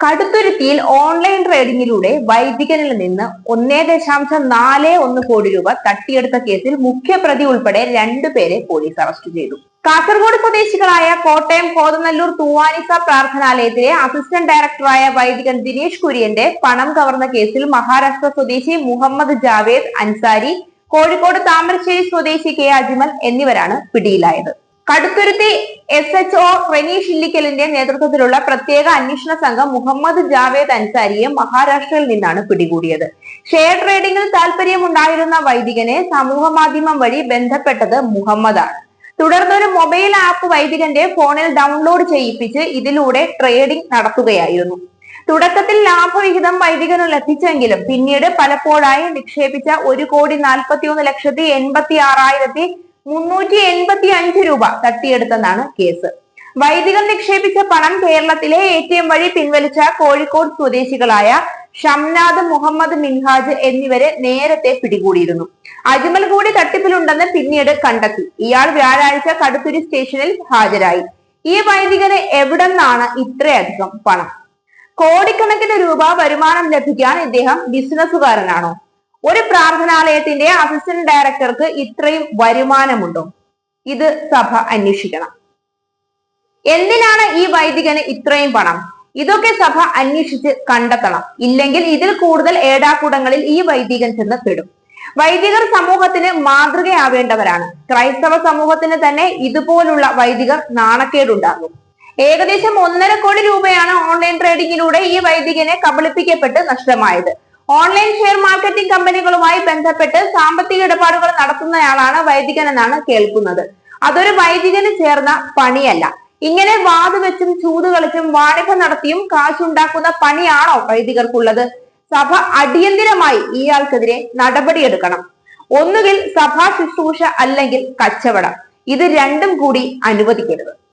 കടുത്തുരുത്തിയിൽ online ട്രേഡിംഗിലൂടെ വൈദികനിൽ നിന്ന് ഒന്നേ ദശാംശം നാല് ഒന്ന് കോടി രൂപ തട്ടിയെടുത്ത കേസിൽ മുഖ്യപ്രതി ഉൾപ്പെടെ രണ്ടുപേരെ പോലീസ് അറസ്റ്റ് ചെയ്തു. കാസർഗോഡ് സ്വദേശികളായ കോട്ടയം കോതനല്ലൂർ തൂവാനിസ പ്രാർത്ഥനാലയത്തിലെ അസിസ്റ്റന്റ് ഡയറക്ടറായ വൈദികൻ ദിനേശ് കുര്യന്റെ പണം കവർന്ന കേസിൽ മഹാരാഷ്ട്ര സ്വദേശി മുഹമ്മദ് ജാവേദ് അൻസാരി കോഴിക്കോട് താമരശ്ശേരി സ്വദേശി കെ അജ്മൽ എന്നിവരാണ് പിടിയിലായത്. Kaduthuruthi S H O Renish ഇല്ലിക്കലിന്റെ നേതൃത്വത്തിലുള്ള പ്രത്യേക അന്വേഷണ സംഘം മുഹമ്മദ് ജാവേദ് അൻസാരിയെ മഹാരാഷ്ട്രയിൽ നിന്നാണ് പിടികൂടിയത്. ഷെയർ ട്രേഡിംഗിൽ താല്പര്യമുണ്ടായിരുന്ന വൈദികനെ സമൂഹ മാധ്യമം വഴി ബന്ധപ്പെട്ടത് മുഹമ്മദാണ്. തുടർന്ന് ഒരു മൊബൈൽ ആപ്പ് വൈദികന്റെ ഫോണിൽ ഡൗൺലോഡ് ചെയ്യിപ്പിച്ച് ഇതിലൂടെ ട്രേഡിംഗ് നടത്തുകയായിരുന്നു. തുടക്കത്തിൽ ലാഭവിഹിതം വൈദികന് ലഭിച്ചെങ്കിലും പിന്നീട് പലപ്പോഴായി നിക്ഷേപിച്ച ഒരു കോടി നാൽപ്പത്തി ഒന്ന് ലക്ഷത്തി എൺപത്തി ആറായിരത്തി മുന്നൂറ്റി എൺപത്തി അഞ്ച് രൂപ തട്ടിയെടുത്തെന്നാണ് കേസ്. വൈദികർ നിക്ഷേപിച്ച പണം കേരളത്തിലെ എ ടി എം വഴി പിൻവലിച്ച കോഴിക്കോട് സ്വദേശികളായ ഷംനാദ് മുഹമ്മദ് മിൻഹാജ് എന്നിവരെ നേരത്തെ പിടികൂടിയിരുന്നു. അജ്മൽ കൂടി തട്ടിപ്പിലുണ്ടെന്ന് പിന്നീട് കണ്ടെത്തി. ഇയാൾ വ്യാഴാഴ്ച കടുത്തുരി സ്റ്റേഷനിൽ ഹാജരായി. ഈ വൈദികന് എവിടെന്നാണ് ഇത്രയധികം പണം? കോടിക്കണക്കിന് രൂപ വരുമാനം ലഭിക്കാൻ ഇദ്ദേഹം ബിസിനസ്സുകാരനാണോ? ഒരു പ്രാർത്ഥനാലയത്തിന്റെ അസിസ്റ്റന്റ് ഡയറക്ടർക്ക് ഇത്രയും വരുമാനമുണ്ടോ? ഇത് സഭ അന്വേഷിക്കണം. എന്തിനാണ് ഈ വൈദികന് ഇത്രയും പണം? ഇതൊക്കെ സഭ അന്വേഷിച്ച് കണ്ടെത്തണം. ഇല്ലെങ്കിൽ ഇതിൽ കൂടുതൽ ഏടാകൂടങ്ങളിൽ ഈ വൈദികൻ ചെന്ന് പെടും. വൈദികർ സമൂഹത്തിന് മാതൃകയാവേണ്ടവരാണ്. ക്രൈസ്തവ സമൂഹത്തിന് തന്നെ ഇതുപോലുള്ള വൈദികർ നാണക്കേടുണ്ടാകും. ഏകദേശം ഒന്നര കോടി രൂപയാണ് ഓൺലൈൻ ട്രേഡിങ്ങിലൂടെ ഈ വൈദികനെ കബളിപ്പിക്കപ്പെട്ട് നഷ്ടമായത്. ഓൺലൈൻ ഷെയർ മാർക്കറ്റിംഗ് കമ്പനികളുമായി ബന്ധപ്പെട്ട് സാമ്പത്തിക ഇടപാടുകൾ നടത്തുന്നയാളാണ് വൈദികൻ എന്നാണ് കേൾക്കുന്നത്. അതൊരു വൈദികന് ചേർന്ന പണിയല്ല. ഇങ്ങനെ വാത് വെച്ചും ചൂത് കളിച്ചും വാണിഭം നടത്തിയും കാശുണ്ടാക്കുന്ന പണിയാണോ വൈദികർക്കുള്ളത്? സഭ അടിയന്തിരമായി ഇയാൾക്കെതിരെ നടപടിയെടുക്കണം. ഒന്നുകിൽ സഭാ ശുശ്രൂഷ അല്ലെങ്കിൽ കച്ചവടം. ഇത് രണ്ടും കൂടി അനുവദിക്കരുത്.